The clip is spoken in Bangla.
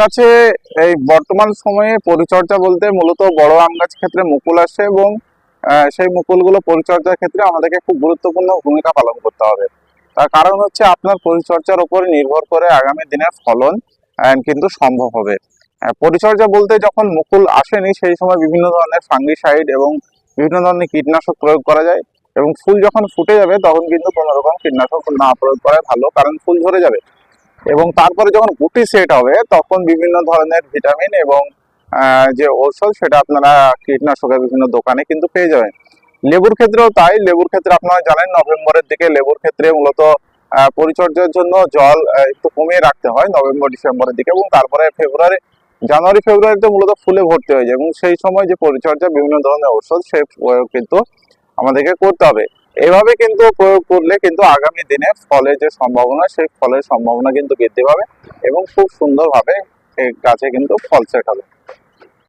গাছে এই বর্তমান সময়ে পরিচর্যা বলতে মূলত বড় আম গাছ ক্ষেত্রে মুকুল আসে এবং সেই মুকুলগুলো পরিচর্যার ক্ষেত্রে আমাদেরকে খুব গুরুত্বপূর্ণ ভূমিকা পালন করতে হবে। তার কারণ হচ্ছে আপনার পরিচর্যার উপর নির্ভর করে আগামী দিনের ফলন কিন্তু সম্ভব হবে। পরিচর্যা বলতে যখন মুকুল আসেনি, সেই সময় বিভিন্ন ধরনের ফাঙ্গিসাইড এবং বিভিন্ন ধরনের কীটনাশক প্রয়োগ করা যায় এবং ফুল যখন ফুটে যাবে, তখন কিন্তু কোনো রকম কীটনাশক না প্রয়োগ করাই ভালো, কারণ ফুল ঝরে যাবে। এবং তারপরে যখন গুটি সেট হবে, তখন বিভিন্ন ধরনের ভিটামিন এবং যে ঔষধ, সেটা আপনারা কীটনাশকের বিভিন্ন দোকানে কিন্তু পেয়ে যাবেন। লেবুর ক্ষেত্রেও তাই। লেবুর ক্ষেত্রে আপনারা জানেন, নভেম্বরের দিকে লেবুর ক্ষেত্রে মূলত পরিচর্যার জন্য জল একটু কমিয়ে রাখতে হয় নভেম্বর, ডিসেম্বরের দিকে এবং তারপরে ফেব্রুয়ারি, জানুয়ারি, ফেব্রুয়ারিতে মূলত ফুলে ভর্তি হয়ে যায় এবং সেই সময় যে পরিচর্যা বিভিন্ন ধরনের ঔষধ, সে কিন্তু আমাদেরকে করতে হবে। এভাবে কিন্তু প্রয়োগ করলে কিন্তু আগামী দিনে ফলের যে সম্ভাবনা, সেই ফলের সম্ভাবনা কিন্তু বৃদ্ধি পাবে এবং খুব সুন্দরভাবে গাছে কিন্তু ফল সেট হবে।